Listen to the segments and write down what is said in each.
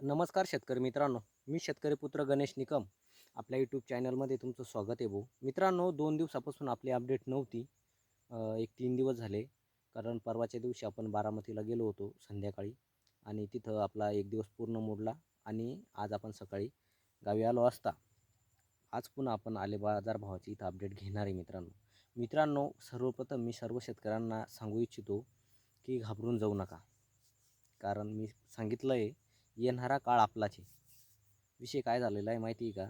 नमस्कार शेतकरी मित्रांनो मी शेतकरी पुत्र गणेश निकम. आपल्या यूट्यूब चॅनलमध्ये तुमचं स्वागत आहे भाऊ. मित्रांनो दोन दिवसापासून आपली अपडेट नव्हती. एक तीन दिवस झाले. कारण परवाच्या दिवशी आपण बारामतीला गेलो होतो संध्याकाळी. आणि तिथं आपला एक दिवस पूर्ण मोडला. आणि आज आपण सकाळी गावी आलो असता. आज पुन्हा आपण आले बाजारभावाची इथं अपडेट घेणार आहे मित्रांनो. मित्रांनो सर्वप्रथम मी सर्व शेतकऱ्यांना सांगू इच्छितो की घाबरून जाऊ नका. कारण मी सांगितलं आहे येणारा काळ आपलाच. आहे विषय काय झालेला आहे माहिती आहे का?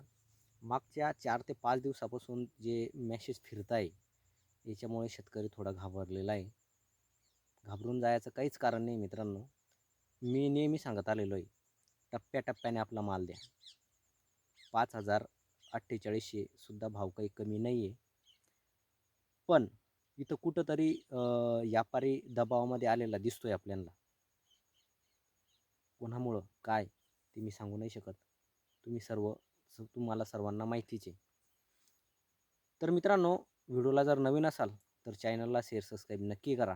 मागच्या चार ते पाच दिवसापासून जे मॅसेज फिरत आहे याच्यामुळे शेतकरी थोडा घाबरलेला आहे. घाबरून जायचं काहीच कारण नाही मित्रांनो. मी नेहमी सांगत आलेलो आहे टप्प्याटप्प्याने आपला माल द्या. पाच हजार अठ्ठेचाळीसशेसुद्धा भाव काही कमी नाही आहे पण इथं कुठंतरी व्यापारी दबावामध्ये आलेला दिसतोय आपल्याला. कोणामुळं काय ते मी सांगू नाही शकत. तुम्ही सर्व तुम्हाला सर्वांना माहितीच आहे. तर मित्रांनो व्हिडिओला जर नवीन असाल तर चॅनलला शेअर सबस्क्राईब नक्की करा.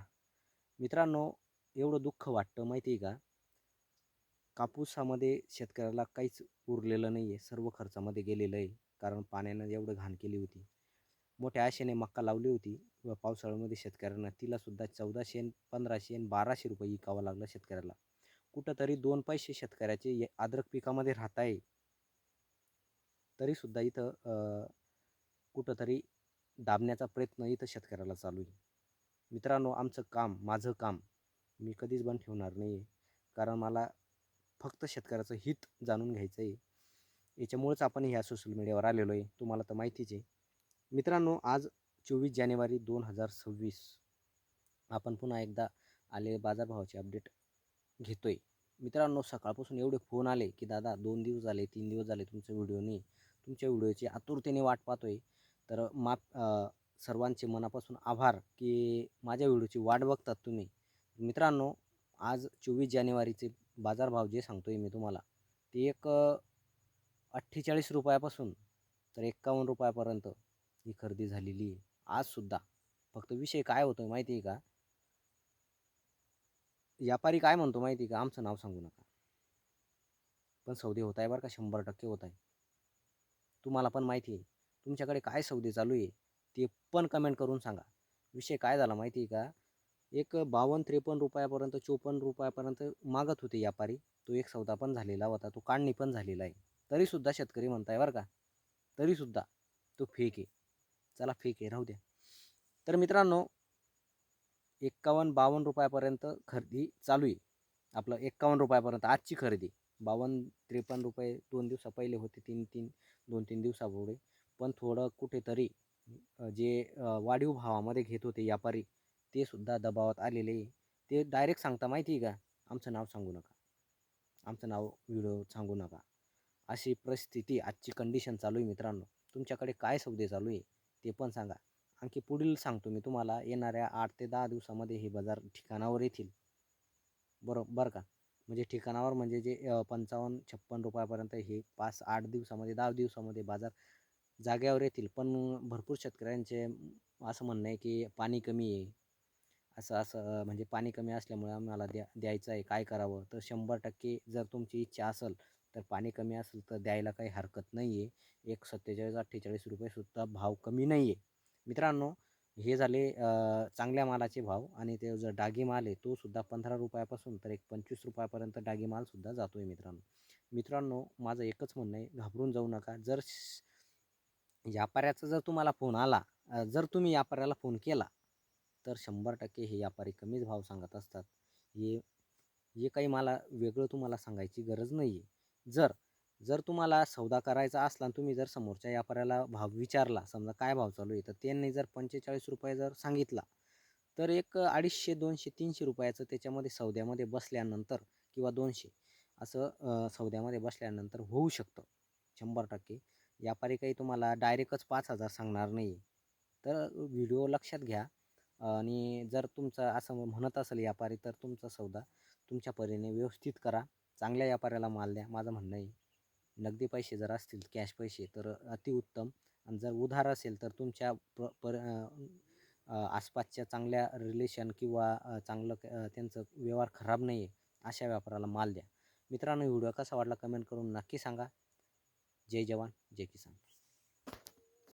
मित्रांनो एवढं दुःख वाटतं माहिती आहे का? कापूसामध्ये शेतकऱ्याला काहीच उरलेलं नाही आहे सर्व खर्चामध्ये गेलेलं आहे. कारण पाण्यानं एवढं घाण केली होती. मोठ्या आशेने मक्का लावली होती. व पावसाळ्यामध्ये शेतकऱ्यांना तिलासुद्धा चौदाशे पंधराशे आणि बाराशे रुपये विकावं लागलं शेतकऱ्याला. कुठंतरी दोन पैसे शेतकऱ्याचे अद्रक पिकामध्ये राहत आहे तरीसुद्धा इथं कुठंतरी दाबण्याचा प्रयत्न इथं शेतकऱ्याला चालू आहे. मित्रांनो आमचं काम माझं काम मी कधीच बंद ठेवणार नाही आहे कारण मला फक्त शेतकऱ्याचं हित जाणून घ्यायचं आहे याच्यामुळेच आपण ह्या सोशल मीडियावर आलेलो आहे. तुम्हाला तर माहितीच आहे. मित्रांनो आज चोवीस जानेवारी दोन हजार सव्वीस. आपण पुन्हा एकदा आले बाजारभावाचे अपडेट घेतो आहे मित्रांनो सकाळपासून एवढे फोन आले की दादा दोन दिवस झाले तीन दिवस झाले तुमच्या व्हिडिओने तुमच्या व्हिडिओची आतुरतेने वाट पाहतो आहे तर माप सर्वांचे मनापासून आभार की माझ्या व्हिडिओची वाट बघतात तुम्ही. मित्रांनो आज चोवीस जानेवारीचे बाजारभाव जे सांगतो आहे मी तुम्हाला ते एक अठ्ठेचाळीस रुपयापासून तर एक्कावन्न रुपयापर्यंत ही खरेदी झालेली आहे. आजसुद्धा फक्त विषय काय होतो आहे माहिती आहे का? व्यापारी काय म्हणतो माहिती आहे का? आमचं नाव सांगू नका. पण सौदे होत आहे बरं का शंभर टक्के होत आहे. तुम्हाला पण माहिती आहे. तुमच्याकडे काय सौदे चालू आहे ते पण कमेंट करून सांगा. विषय काय झाला माहिती आहे का? एक बावन्न त्रेपन्न रुपयापर्यंत चोपन्न रुपयापर्यंत मागत होते व्यापारी. तो एक सौदा पण झालेला होता तो काढणी पण झालेला आहे. तरीसुद्धा शेतकरी म्हणताय बरं का? तरीसुद्धा तो फेक आहे. चला फेक आहे राहू द्या. तर मित्रांनो एक्कावन्न बावन्न रुपयापर्यंत खरेदी चालू आहे. आपलं एक्कावन्न रुपयापर्यंत आजची खरेदी. बावन्न त्रेपन्न रुपये दोन दिवसा पहिले होते तीन तीन दोन तीन दिवसापुढे. पण थोडं कुठेतरी जे वाढीव भावामध्ये घेत होते व्यापारी ते सुद्धा दबावात आलेले ते डायरेक्ट सांगता माहिती आहे का? आमचं नाव सांगू नका. आमचं नाव व्हिडिओ सांगू नका. अशी परिस्थिती आजची कंडिशन चालू आहे मित्रांनो. तुमच्याकडे काय सौदे चालू आहे ते पण सांगा. आणखी पुढील सांगतो मी तुम्हाला येणाऱ्या आठ ते दहा दिवसामध्ये हे बाजार ठिकाणावर येतील. बरोबर बरं का? म्हणजे ठिकाणावर म्हणजे जे पंचावन्न छप्पन रुपयापर्यंत हे पाच आठ दिवसामध्ये दहा दिवसामध्ये बाजार जाग्यावर येतील. पण भरपूर शेतकऱ्यांचे असं म्हणणं आहे की पाणी कमी आहे. असं असं म्हणजे पाणी कमी असल्यामुळे आम्हाला द्या द्यायचं आहे. काय करावं? तर शंभर टक्के जर तुमची इच्छा असेल तर पाणी कमी असेल तर द्यायला काही हरकत नाही आहे एक सत्तेचाळीस अठ्ठेचाळीस रुपयेसुद्धा भाव कमी नाही आहे मित्रांनो हे झाले चांगल्या मालाचे भाव आणि ते जर डागी माल आहे तो सुद्धा पंधरा रुपयापासून तर एक पंचवीस रुपयापर्यंत डागी मालसुद्धा जातो आहे मित्रांनो. मित्रांनो माझं एकच म्हणणं आहे घाबरून जाऊ नका. जर श- व्यापाऱ्याचा जर तुम्हाला फोन आला जर तुम्ही व्यापाऱ्याला फोन केला तर शंभर टक्के हे व्यापारी कमीच भाव सांगत असतात. हे हे काही मला वेगळं तुम्हाला सांगायची गरज नाही आहे जर जर तुम्हाला सौदा करायचा असला आणि तुम्ही जर समोरच्या व्यापाऱ्याला भाव विचारला समजा काय भाव चालू आहे तर त्यांनी जर पंचेचाळीस रुपये जर सांगितला तर एक अडीचशे दोनशे तीनशे रुपयाचं त्याच्यामध्ये सौद्यामध्ये बसल्यानंतर किंवा दोनशे असं सौद्यामध्ये बसल्यानंतर होऊ शकतं. शंभर टक्के. व्यापारी काही तुम्हाला डायरेक्टच पाच हजार सांगणार नाही तर व्हिडिओ लक्षात घ्या. आणि जर तुमचं असं म्हणत असेल व्यापारी तर तुमचा सौदा तुमच्या परीने व्यवस्थित करा. चांगल्या व्यापाऱ्याला माल द्या. माझं म्हणणं आहे. नगदी पैसे जर असतील कॅश पैसे तर अतिउत्तम आणि जर उधार असेल तर तुमच्या प पर आसपासच्या चांगल्या रिलेशन किंवा चांगलं क- त्यांचं व्यवहार खराब नाही आहे अशा व्यापाराला माल द्या. मित्रांनो व्हिडिओ कसा वाटला कमेंट करून नक्की सांगा. जय जवान जय किसान.